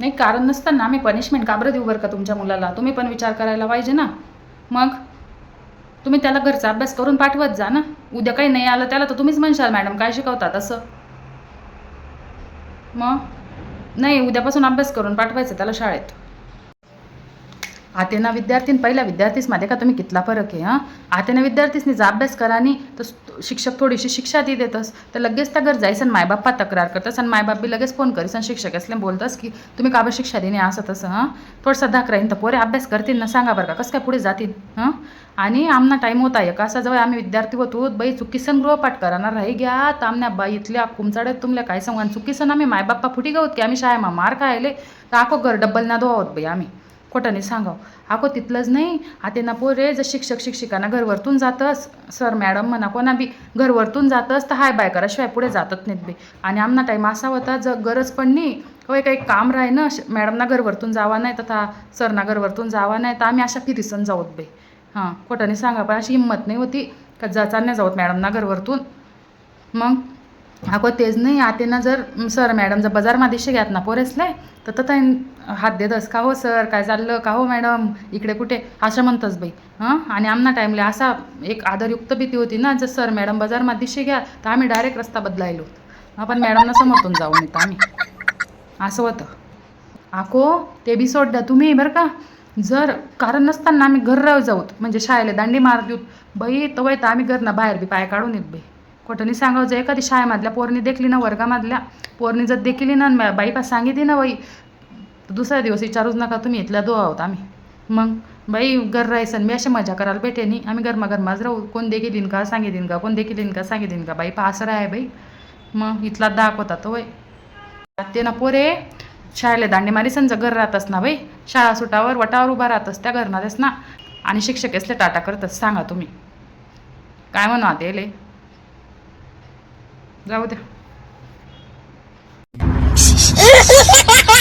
नाही कारण नसताना ना पनिशमेंट का बरं देऊ बरं का तुमच्या मुलाला? तुम्ही पण विचार करायला पाहिजे ना. मग? तुम्ही त्याला घरचा अभ्यास करून पाठवत जा ना. उद्या काही नाही आलं त्याला तर तुम्हीच म्हणशाल मॅडम काय शिकवतात असं? मग? नाही उद्यापासून अभ्यास करून पाठवायचं त्याला शाळेत. आतेना विद्यार्थीन पहिल्या विद्यार्थीसमध्ये का तुम्ही कितला फरक आहे हां? आतेना विद्यार्थीसनी जा अभ्यास करा तर शिक्षक थोडीशी शिक्षा ती देतस. तर लगेच त्या घर जायसन मायबाप्पा तक्रार करतस आणि मायबाप बी लगेच फोन करीस आणि शिक्षक असले बोलतस की तुम्ही का बरं शिक्षा देणे असं तसं हां? थोडंसं धाक राहीन तर पोरे अभ्यास करतील ना सांगा बरं का कसं काय पुढे जातील हां? आणि आमना टाईम होता एक असा जवळ आम्ही विद्यार्थी होतो बाई चुकीसन गृहपाठ करणार राही घ्या तर आमना बाई इथल्या कुमचाड्यात तुमल्या काय सांगू आणि चुकीसन आम्ही मायबाप्पा फुटी गावत की आम्ही शाळेमा मार खायले तर आखो घर डब्बल ना धुवावत बाई आम्ही. खोटाने सांगाव. आको तिथलंच नाही. आता ना पोरे जर शिक्षक शिक्षिकांना घरवरतून जातस सर मॅडम म्हणा कोणा बी घरवरतून जातस तर हाय बाय कराशिवाय पुढे जातच नाहीत बी. आणि आमना टाईम असा होता जर गरज पडली होय काही काम राही ना श- मॅडमना घरवरतून जावा नाही तथा सरना घरवरतून जावा नाही तर आम्ही अशा फिरिसन जाऊत बे. हां खोटाने सांगा पण अशी हिंमत नाही होती का जा चालण्या जाऊत मॅडमना घरवरतून. मग? अगो तेच नाही. आतेना जर सर मॅडम जर बाजारमध्ये घ्यात ना पोरेसले तर तथा हात देतस. का हो सर? काय चाललं? का हो मॅडम? इकडे कुठे? असं म्हणतस बाई. हां? आणि आमना टाईमला असा एक आदरयुक्त भीती होती ना जर सर मॅडम बाजारमध्ये घ्या तर आम्ही डायरेक्ट रस्ता बदलायलो. आपण मॅडमना समोरून जाऊ नये आम्ही. असं होतं. आको ते बी सोड द्या तुम्ही बरं का? जर कारण नसताना आम्ही घर राहू जाऊत म्हणजे शाळेला दांडी मार देऊत बाई तवय तर आम्ही घरना बाहेर बी पाय काढून येत बाई. खोटं सांगावं जर एखादी शाळेमधल्या पोरणी देखली ना वर्गामधल्या पोरणी जर देखली ना बाईपास सांगितली ना बाई दुसरा दुसऱ्या दिवस विचारूच नका तुम्ही इथल्या दो आहोत आम्ही. मग बाई घर राहायचं मी अशी मजा करायला भेटे नाही आम्ही गरमा गरमाच राहू. कोण देखील का सांगितलीन का कोण देखील का सांगितलीन का? बाई पास आहे बाई. मग इथला दाख होता तो वय ते ना पोरे शाळेला दांडे मारीसनचं घर राहतस ना बाई. शाळा सुटावर वटावर उभा राहतस त्या घरनारेस ना. आणि शिक्षक असले टाटा करतस सांगा तुम्ही. काय म्हणू आता जाऊ द्या.